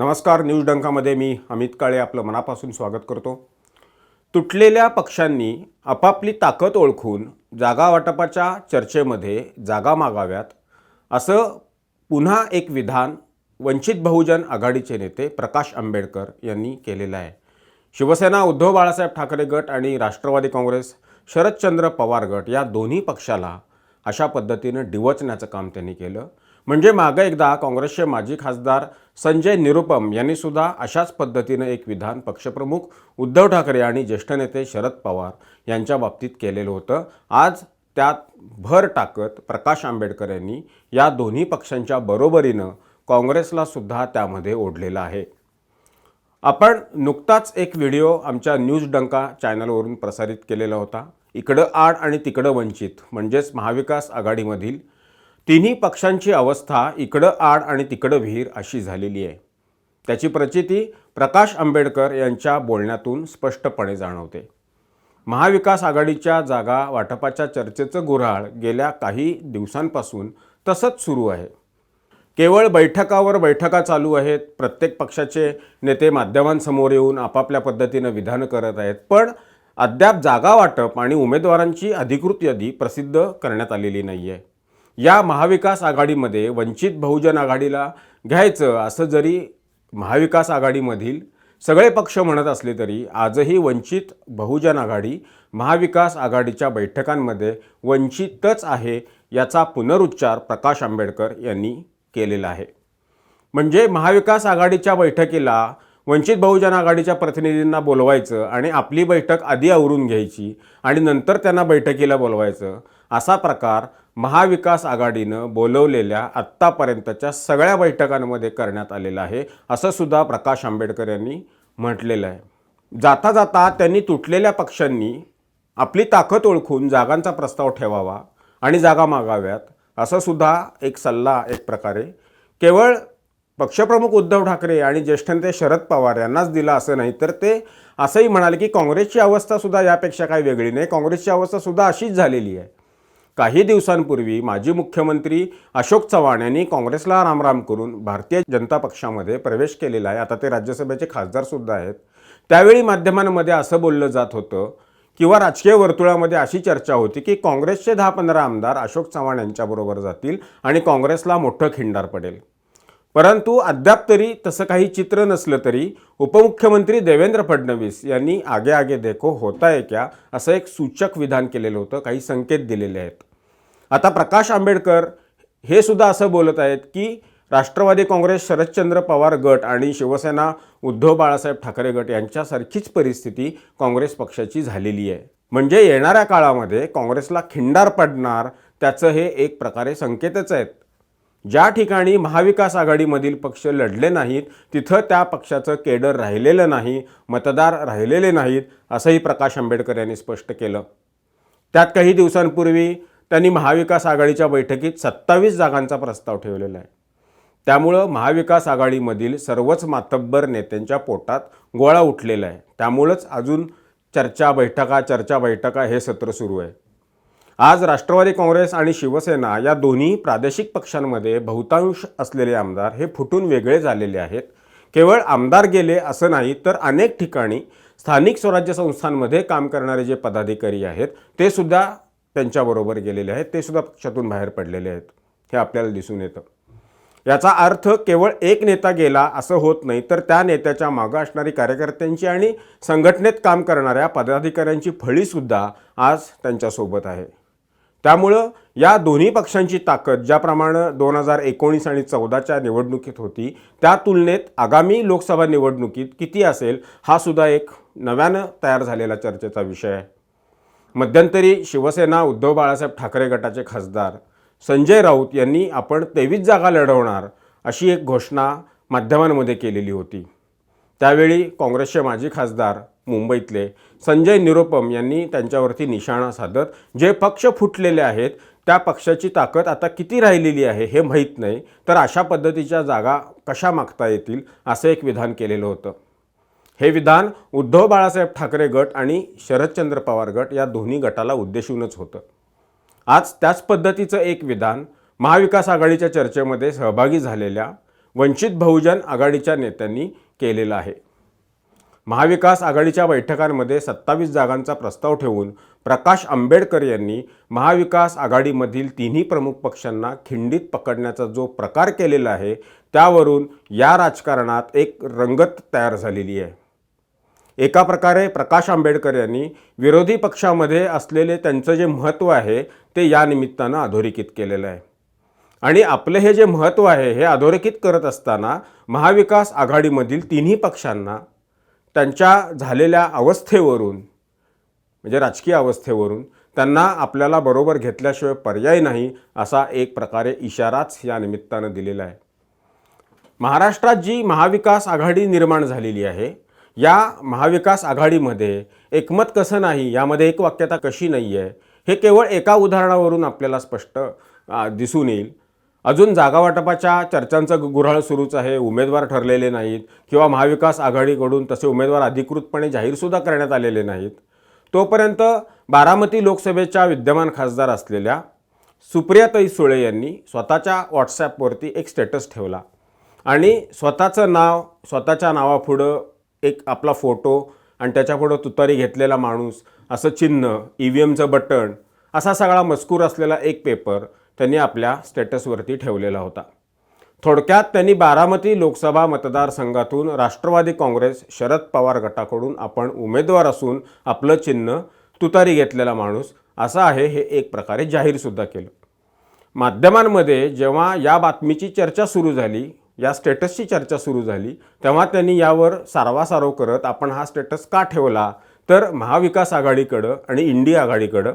नमस्कार न्यूज डंकामध्ये मी अमित काळे आपलं मनापासून स्वागत करतो. तुटलेल्या पक्षांनी आपापली ताकद ओळखून जागावाटपाच्या चर्चेमध्ये जागा मागाव्यात असं पुन्हा एक विधान वंचित बहुजन आघाडीचे नेते प्रकाश आंबेडकर यांनी केलेलं आहे. शिवसेना उद्धव बाळासाहेब ठाकरे गट आणि राष्ट्रवादी काँग्रेस शरदचंद्र पवार गट या दोन्ही पक्षाला अशा पद्धतीनं डिवचण्याचं काम त्यांनी केलं. म्हणजे मागं एकदा काँग्रेसचे माजी खासदार संजय निरुपम यांनी सुद्धा अशाच पद्धतीनं एक विधान पक्षप्रमुख उद्धव ठाकरे आणि ज्येष्ठ नेते शरद पवार यांच्या बाबतीत केलेलं होतं. आज त्यात भर टाकत प्रकाश आंबेडकर यांनी या दोन्ही पक्षांच्या बरोबरीनं काँग्रेसला सुद्धा त्यामध्ये ओढलेलं आहे. आपण नुकताच एक व्हिडिओ आमच्या न्यूज डंका चॅनलवरून प्रसारित केलेला होता. इकडं आड आणि तिकडं वंचित म्हणजेच महाविकास आघाडीमधील तिन्ही पक्षांची अवस्था इकडं आड आणि तिकडं विहीर अशी झालेली आहे. त्याची प्रचिती प्रकाश आंबेडकर यांच्या बोलण्यातून स्पष्टपणे जाणवते. महाविकास आघाडीच्या जागा वाटपाच्या चर्चेचं गुऱ्हाळ गेल्या काही दिवसांपासून तसंच सुरू आहे. केवळ बैठकावर बैठका चालू आहेत प्रत्येक पक्षाचे नेते माध्यमांसमोर येऊन आपापल्या पद्धतीनं विधानं करत आहेत पण अद्याप जागा वाटप आणि उमेदवारांची अधिकृत यादी प्रसिद्ध करण्यात आलेली नाही आहे या महाविकास आघाडीमध्ये वंचित बहुजन आघाडीला घ्यायचं असं जरी महाविकास आघाडीमधील सगळे पक्ष म्हणत असले तरी आजही वंचित बहुजन आघाडी महाविकास आघाडीच्या बैठकांमध्ये वंचितच आहे याचा पुनरुच्चार प्रकाश आंबेडकर यांनी केलेला आहे. म्हणजे महाविकास आघाडीच्या बैठकीला वंचित बहुजन आघाडीच्या प्रतिनिधींना बोलवायचं आणि आपली बैठक आधी आवरून घ्यायची आणि नंतर त्यांना बैठकीला बोलवायचं असा प्रकार महाविकास आघाडीनं बोलवलेल्या आत्तापर्यंतच्या सगळ्या बैठकांमध्ये करण्यात आलेलं आहे असं सुद्धा प्रकाश आंबेडकर यांनी म्हटलेलं आहे. जाता जाता त्यांनी तुटलेल्या पक्षांनी आपली ताकद ओळखून जागांचा प्रस्ताव ठेवावा आणि जागा मागाव्यात असं सुद्धा एक सल्ला एक प्रकारे केवळ पक्षप्रमुख उद्धव ठाकरे आणि ज्येष्ठ नेते शरद पवार यांनाच दिला असं नाही तर ते असंही म्हणाले की काँग्रेसची अवस्थासुद्धा यापेक्षा काही वेगळी नाही. काँग्रेसची अवस्थासुद्धा अशीच झालेली आहे. काही दिवसांपूर्वी माजी मुख्यमंत्री अशोक चव्हाण यांनी काँग्रेसला रामराम करून भारतीय जनता पक्षामध्ये प्रवेश केलेला आहे. आता ते राज्यसभेचे खासदारसुद्धा आहेत. त्यावेळी माध्यमांमध्ये असं बोललं जात होतं किंवा राजकीय वर्तुळामध्ये अशी चर्चा होती की काँग्रेसचे दहा पंधरा आमदार अशोक चव्हाण यांच्याबरोबर जातील आणि काँग्रेसला मोठं खिंडार पडेल. परंतु अद्याप तरी तसं काही चित्र नसलं तरी उपमुख्यमंत्री देवेंद्र फडणवीस यांनी आगे आगे देखो होता है क्या असं एक सूचक विधान केलेलं होतं. काही संकेत दिलेले आहेत. आता प्रकाश आंबेडकर हे सुद्धा असं बोलत आहेत की राष्ट्रवादी काँग्रेस शरदचंद्र पवार गट आणि शिवसेना उद्धव बाळासाहेब ठाकरे गट यांच्यासारखीच परिस्थिती काँग्रेस पक्षाची झालेली आहे. म्हणजे येणाऱ्या काळामध्ये काँग्रेसला खिंडार पडणार त्याचं हे एक प्रकारे संकेतच आहेत. ज्या ठिकाणी महाविकास आघाडीमधील पक्ष लढले नाहीत तिथं त्या पक्षाचं केडर राहिलेलं नाही मतदार राहिलेले नाहीत असंही प्रकाश आंबेडकर यांनी स्पष्ट केलं. त्यात काही दिवसांपूर्वी त्यांनी महाविकास आघाडीच्या बैठकीत सत्तावीस जागांचा प्रस्ताव ठेवलेला आहे. त्यामुळं महाविकास आघाडीमधील सर्वच मातब्बर नेत्यांच्या पोटात गोळा उठलेला आहे. त्यामुळंच अजून चर्चा बैठका चर्चा बैठका हे सत्र सुरू आहे. आज राष्ट्रवादी काँग्रेस आणि शिवसेना या दोन्ही प्रादेशिक पक्षांमध्ये बहुतांश असलेले आमदार हे फुटून वेगळे झालेले आहेत. केवळ आमदार गेले असं नाही तर अनेक ठिकाणी स्थानिक स्वराज्य संस्थांमध्ये काम करणारे जे पदाधिकारी आहेत ते सुद्धा त्यांच्याबरोबर गेलेले आहेत ते सुद्धा पक्षातून बाहेर पडलेले आहेत. हे आपल्याला दिसून येतं. याचा अर्थ केवळ एक नेता गेला असं होत नाही तर त्या नेत्याच्या मागं असणारी कार्यकर्त्यांची आणि संघटनेत काम करणाऱ्या पदाधिकाऱ्यांची फळीसुद्धा आज त्यांच्यासोबत आहे. त्यामुळं या दोन्ही पक्षांची ताकद ज्याप्रमाणे दोन हजार एकोणीस आणि चौदाच्या निवडणुकीत होती त्या तुलनेत आगामी लोकसभा निवडणुकीत किती असेल हा सुद्धा एक नव्यानं तयार झालेला चर्चेचा विषय आहे. मध्यंतरी शिवसेना उद्धव बाळासाहेब ठाकरे गटाचे खासदार संजय राऊत यांनी आपण तेवीस जागा लढवणार अशी एक घोषणा माध्यमांमध्ये केलेली होती. त्यावेळी काँग्रेसचे माजी खासदार मुंबईतले संजय निरुपम यांनी त्यांच्यावरती निशाणा साधत जे पक्ष फुटलेले आहेत त्या पक्षाची ताकद आता किती राहिलेली आहे हे माहीत नाही तर अशा पद्धतीच्या जागा कशा मागता येतील असं एक विधान केलेलं होतं. हे विधान उद्धव बाळासाहेब ठाकरे गट आणि शरदचंद्र पवार गट या दोन्ही गटाला उद्देशूनच होतं. आज त्याच पद्धतीचं एक विधान महाविकास आघाडीच्या चर्चेमध्ये सहभागी झालेल्या वंचित बहुजन आघाडीच्या नेत्यांनी केलेलं आहे. महाविकास आघाडीच्या बैठकांमध्ये सत्तावीस जागांचा प्रस्ताव ठेवून प्रकाश आंबेडकर यांनी महाविकास आघाडीमधील तिन्ही प्रमुख पक्षांना खिंडीत पकडण्याचा जो प्रकार केलेला आहे त्यावरून या राजकारणात एक रंगत तयार झालेली आहे. एका प्रकारे प्रकाश आंबेडकर यांनी विरोधी पक्षामध्ये असलेले त्यांचं जे महत्त्व आहे ते या निमित्तानं अधोरेखित केलेलं आहे. आणि आपलं हे जे महत्त्व आहे हे अधोरेखित करत असताना महाविकास आघाडीमधील तिन्ही पक्षांना त्यांच्या झालेल्या अवस्थेवरून म्हणजे राजकीय अवस्थेवरून त्यांना आपल्याला बरोबर घेतल्याशिवाय पर्याय नाही असा एक प्रकारे इशाराच या निमित्तानं दिलेला आहे. महाराष्ट्रात जी महाविकास आघाडी निर्माण झालेली आहे या महाविकास आघाडीमध्ये एकमत कसं नाही यामध्ये एक वाक्यता कशी नाही आहे हे केवळ एका उदाहरणावरून आपल्याला स्पष्ट दिसून येईल. अजून जागावाटपाच्या चर्चांचं गुऱ्हाळ सुरूच आहे उमेदवार ठरलेले नाहीत किंवा महाविकास आघाडीकडून तसे उमेदवार अधिकृतपणे जाहीरसुद्धा करण्यात आलेले नाहीत. तोपर्यंत बारामती लोकसभेच्या विद्यमान खासदार असलेल्या सुप्रियाताई सुळे यांनी स्वतःच्या व्हॉट्सॲपवरती एक स्टेटस ठेवला आणि स्वतःचं नाव स्वतःच्या नावापुढं एक आपला फोटो आणि त्याच्यापुढं तुतारी घेतलेला माणूस असं चिन्ह ई व्ही एमचं बटण असा सगळा मजकूर असलेला एक पेपर त्यांनी आपल्या स्टेटसवरती ठेवलेला होता. थोडक्यात त्यांनी बारामती लोकसभा मतदारसंघातून राष्ट्रवादी काँग्रेस शरद पवार गटाकडून आपण उमेदवार असून आपलं चिन्ह तुतारी घेतलेला माणूस असा आहे हे एक प्रकारे जाहीरसुद्धा केलं. माध्यमांमध्ये जेव्हा या बातमीची चर्चा सुरू झाली या स्टेटसची चर्चा सुरू झाली. तेव्हा त्यांनी यावर सारवासारव करत आपण हा स्टेटस का ठेवला? तर महाविकास आघाडीकडं आणि इंडिया आघाडीकडं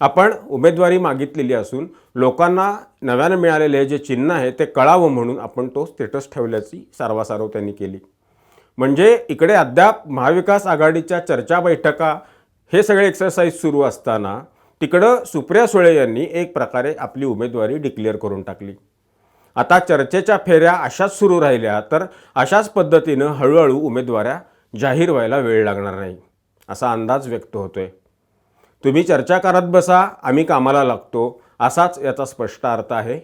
आपण उमेदवारी मागितलेली असून लोकांना नव्यानं मिळालेले जे चिन्ह आहे ते कळावं म्हणून आपण तो स्टेटस ठेवल्याची सारवासारव त्यांनी केली. म्हणजे इकडे अद्याप महाविकास आघाडीच्या चर्चा बैठका हे सगळे एक्सरसाइज सुरू असताना तिकडं सुप्रिया सुळे यांनी एक प्रकारे आपली उमेदवारी डिक्लेअर करून टाकली. आता चर्चेच्या फेऱ्या अशाच सुरू राहिल्या तर अशाच पद्धतीनं हळूहळू उमेदवाऱ्या जाहीर व्हायला वेळ लागणार नाही असा अंदाज व्यक्त होतोय. तुम्ही चर्चा करत बसा आम्ही कामाला लागतो असाच याचा स्पष्ट अर्थ आहे.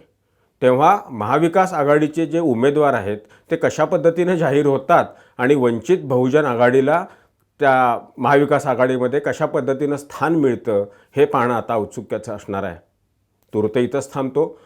तेव्हा महाविकास आघाडीचे जे उमेदवार आहेत ते कशा पद्धतीनं जाहीर होतात आणि वंचित बहुजन आघाडीला त्या महाविकास आघाडीमध्ये कशा पद्धतीनं स्थान मिळतं हे पाहणं आता औत्सुक्याचं असणार आहे. तुर्त इथंच थांबतो.